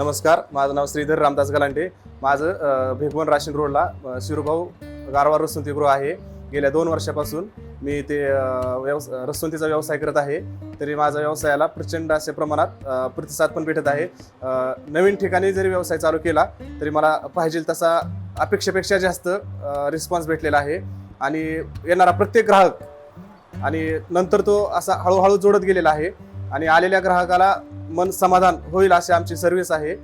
नमस्कार माझं नाव श्रीधर रामदास गलांडे. माझं अ, भिगवण राशीन रोडला अ, शिरूभाऊ गारवार आहे. गेल्या दोन वर्षापासून मी ते व्यवस रसवंतीचा व्यवसाय करत आहे. तरी माझ्या व्यवसायाला प्रचंड असे प्रमाणात प्रतिसाद पण भेटत आहे. नवीन ठिकाणी जरी व्यवसाय चालू केला तरी मला पाहिजे तसा अपेक्षेपेक्षा जास्त रिस्पॉन्स भेटलेला आहे. आणि येणारा प्रत्येक ग्राहक आणि नंतर तो असा हळूहळू जोडत गेलेला आहे. आणि आलेल्या ग्राहकाला मन समाधान होईल अशी आमची सर्व्हिस आहे.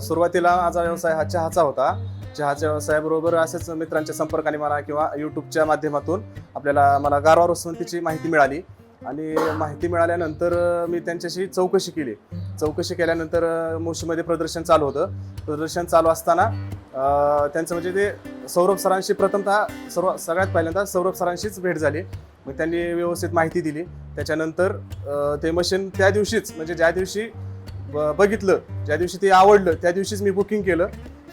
सुरुवातीला माझा व्यवसाय हा चहाचा होता. चहाच्या व्यवसायाबरोबर असेच मित्रांच्या संपर्काने मला किंवा यूट्यूबच्या माध्यमातून आपल्याला मला गारवा रुसवंतीची माहिती मिळाली. आणि माहिती मिळाल्यानंतर मी त्यांच्याशी चौकशी केली. चौकशी केल्यानंतर मोशीमध्ये मुशीमध्ये प्रदर्शन चालू होतं. प्रदर्शन चालू असताना त्यांचं म्हणजे ते सौरभ सरांशी प्रथमतः सर्व सगळ्यात पहिल्यांदा सौरभ सरांशीच भेट झाली. मग त्यांनी व्यवस्थित माहिती दिली. त्याच्यानंतर ते मशीन त्या दिवशीच म्हणजे ज्या दिवशी ब- बघितलं ज्या दिवशी ते आवडलं त्या दिवशीच मी बुकिंग केलं.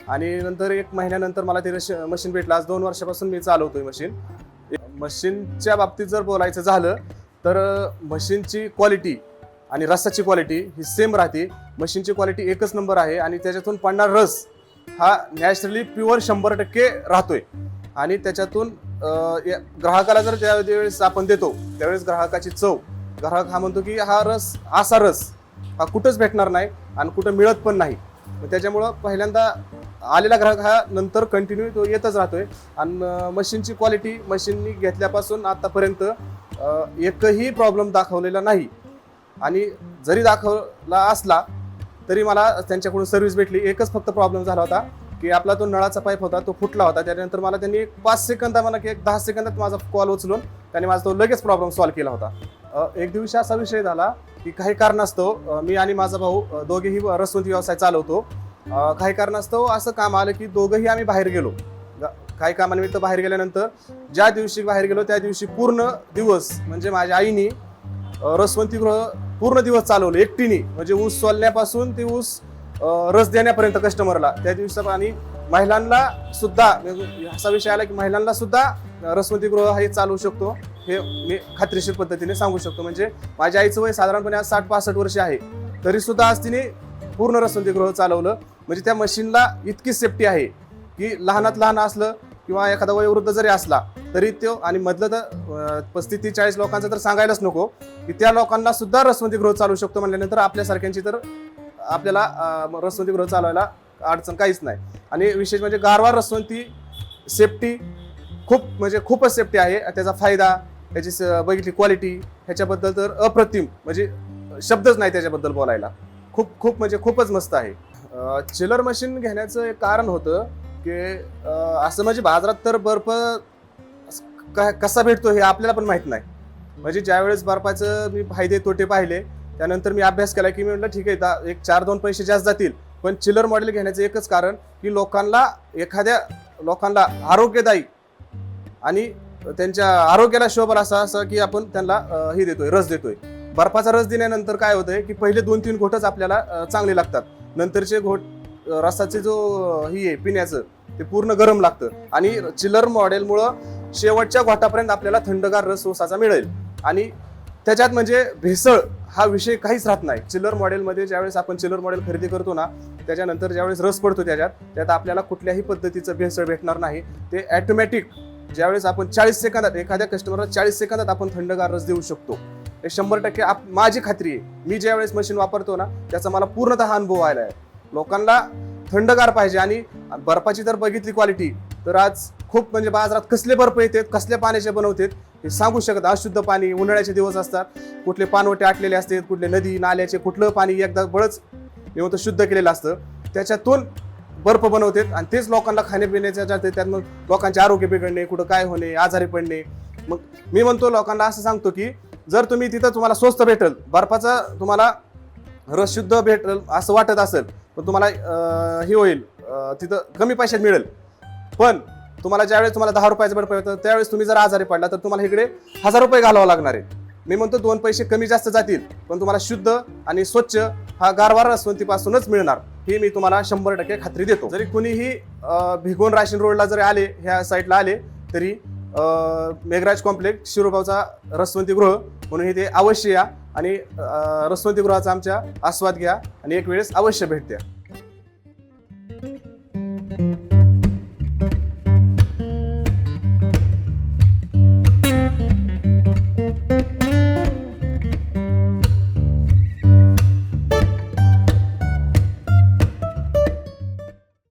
आणि नंतर एक महिन्यानंतर मला ते रश- मशीन भेटलं. आज दोन वर्षापासून मी चालवतोय मशीन मशीनच्या बाबतीत जर बोलायचं झालं तर मशीनची क्वालिटी आणि रसाची क्वालिटी ही सेम राहते. मशीनची क्वालिटी एकच नंबर आहे आणि त्याच्यातून पडणारा रस हा नॅचरली प्युअर शंभर टक्के राहतोय. आणि त्याच्यातून ग्राहकाला जर ज्यावेळेस आपण देतो त्यावेळेस ग्राहकाची चव. ग्राहक हा म्हणतो की हा रस असा रस हा कुठंच भेटणार नाही आणि कुठं मिळत पण नाही. मग त्याच्यामुळं पहिल्यांदा आलेला ग्राहक हा नंतर कंटिन्यू तो येतच राहतोय. आणि मशीनची क्वालिटी मशीननी घेतल्यापासून आतापर्यंत एकही प्रॉब्लेम दाखवलेला नाही. आणि जरी दाखवला असला तरी मला त्यांच्याकडून सर्व्हिस भेटली. एकच फक्त प्रॉब्लेम झाला होता की आपला तो नळाचा पाईप होता तो फुटला होता. त्यानंतर मला त्यांनी एक पाच सेकंदा मला की एक दहा सेकंदात माझा कॉल उचलून त्यांनी माझा तो लगेच प्रॉब्लेम सॉल्व्ह केला होता. एक दिवशी असा विषय झाला की काही कारणास्तव मी आणि माझा भाऊ दोघेही रसवंती व्यवसाय चालवतो. काही कारणास्तव असं काम आलं की दोघंही आम्ही बाहेर गेलो. काही कामानिमित्त बाहेर गेल्यानंतर ज्या दिवशी बाहेर गेलो त्या दिवशी पूर्ण दिवस म्हणजे माझ्या आईनी रसवंतीगृह पूर्ण दिवस चालवलं. एकटीने म्हणजे ऊस सोलण्यापासून ते ऊस रस देण्यापर्यंत कस्टमरला त्या दिवसा आणि महिलांना सुद्धा असा विषय आला की महिलांना सुद्धा रसमतीगृह हे चालवू शकतो. हे मी खात्रीशीर पद्धतीने सांगू शकतो. म्हणजे माझ्या आईचं वय साधारणपणे आज साठ पासष्ट वर्ष आहे. तरी सुद्धा आज तिने पूर्ण रसमतीगृह चालवलं. म्हणजे त्या मशीनला इतकी सेफ्टी आहे की लहानात लहान असलं किंवा एखादा वयोवृद्ध जरी असला तरी तो आणि मधलं तर पस्तीस ते चाळीस लोकांचं तर सांगायलाच नको की त्या लोकांना सुद्धा रसमतीगृह चालू शकतो म्हणल्यानंतर आपल्यासारख्यांची तर आपल्याला अं, चालवायला अडचण काहीच नाही. आणि विशेष म्हणजे गारवा रसवंती सेफ्टी खूप म्हणजे खूपच सेफ्टी आहे. त्याचा फायदा त्याची स- बघितली क्वालिटी ह्याच्याबद्दल तर अप्रतिम म्हणजे शब्दच नाही त्याच्याबद्दल बोलायला. खूप खूप म्हणजे खूपच मस्त आहे. चिलर मशीन घेण्याचं एक कारण होतं की असं म्हणजे बाजारात तर बर्फ कसा भेटतो हे आपल्याला पण माहीत नाही. म्हणजे ज्यावेळेस बर्फाचं मी फायदे तोटे पाहिले त्यानंतर मी अभ्यास केला की मी म्हटलं ठीक आहे दा- एक चार दोन पैसे जास्त जातील पण चिलर मॉडेल घेण्याचं एकच कारण की लोकांना एखाद्या लोकांना आरोग्यदायी आणि त्यांच्या आरोग्याला शोभर असा असं की आपण त्यांना हे देतोय रस देतोय. बर्फाचा रस दिल्यानंतर काय होतंय की पहिले दोन तीन घोटच आपल्याला चांगले लागतात. नंतरचे घोट रसाचे जो ही आहे पिण्याचं ते पूर्ण गरम लागतं आणि चिलर मॉडेलमुळं शेवटच्या घोटापर्यंत आपल्याला थंडगार रस ऊसाचा मिळेल आणि त्याच्यात म्हणजे भेसळ हा विषय काहीच राहत नाही. चिलर मॉडेलमध्ये ज्यावेळेस आपण चिलर मॉडेल खरेदी करतो ना त्याच्यानंतर ज्यावेळेस रस पडतो त्याच्यात त्यात आपल्याला कुठल्याही पद्धतीचं भेसळ भेटणार नाही. ते ॲटोमॅटिक ज्यावेळेस आपण चाळीस सेकंदात एखाद्या कस्टमरला चाळीस सेकंदात आपण थंडगार रस देऊ शकतो. हे शंभर टक्के आप माझी खात्री आहे. मी ज्यावेळेस मशीन वापरतो ना त्याचा मला पूर्णतः अनुभव आला आहे. लोकांना थंडगार पाहिजे आणि बर्फाची जर बघितली क्वालिटी तर आज खूप म्हणजे बाजारात कसले बर्फ येतात कसल्या पाण्याचे बनवतात हे सांगू शकत अशुद्ध पाणी उन्हाळ्याचे दिवस असतात. कुठले पानवटे आटलेले असतात कुठले नदी नाल्याचे कुठलं पाणी एकदा बळच मी शुद्ध केलेलं असतं. त्याच्यातून बर्फ बनवतात आणि तेच लोकांना खाण्यापिण्याच्या जाते त्यातनं लोकांचे आरोग्य बिघडणे कुठं काय होणे आजारी पडणे. मग मी म्हणतो लोकांना असं सांगतो की जर तुम्ही तिथं तुम्हाला स्वस्त भेटल बर्फाचा तुम्हाला रस शुद्ध भेटल असं वाटत असेल पण तुम्हाला हे होईल तिथं कमी पैशात मिळेल. पण तुम्हाला ज्यावेळेस तुम्हाला दहा रुपयाचं बर्फ पडतं त्यावेळेस तुम्ही जर आजारी पडला तर तुम्हाला इकडे हजार रुपये घालावं लागणार आहे. मी म्हणतो दोन पैसे कमी जास्त जातील पण तुम्हाला शुद्ध आणि स्वच्छ हा गारवार रसवंतीपासूनच मिळणार. ही मी तुम्हाला शंभर टक्के खात्री देतो. जरी कुणीही भिगोन भिगवण रोडला जरी आले ह्या साईडला आले तरी मेघराज कॉम्प्लेक्स शिरोबावचा रसवंतीगृह म्हणून म्हणून इथे अवश्य या आणि रसवंतीगृहाचा आमच्या आस्वाद घ्या आणि एक वेळेस अवश्य भेट द्या.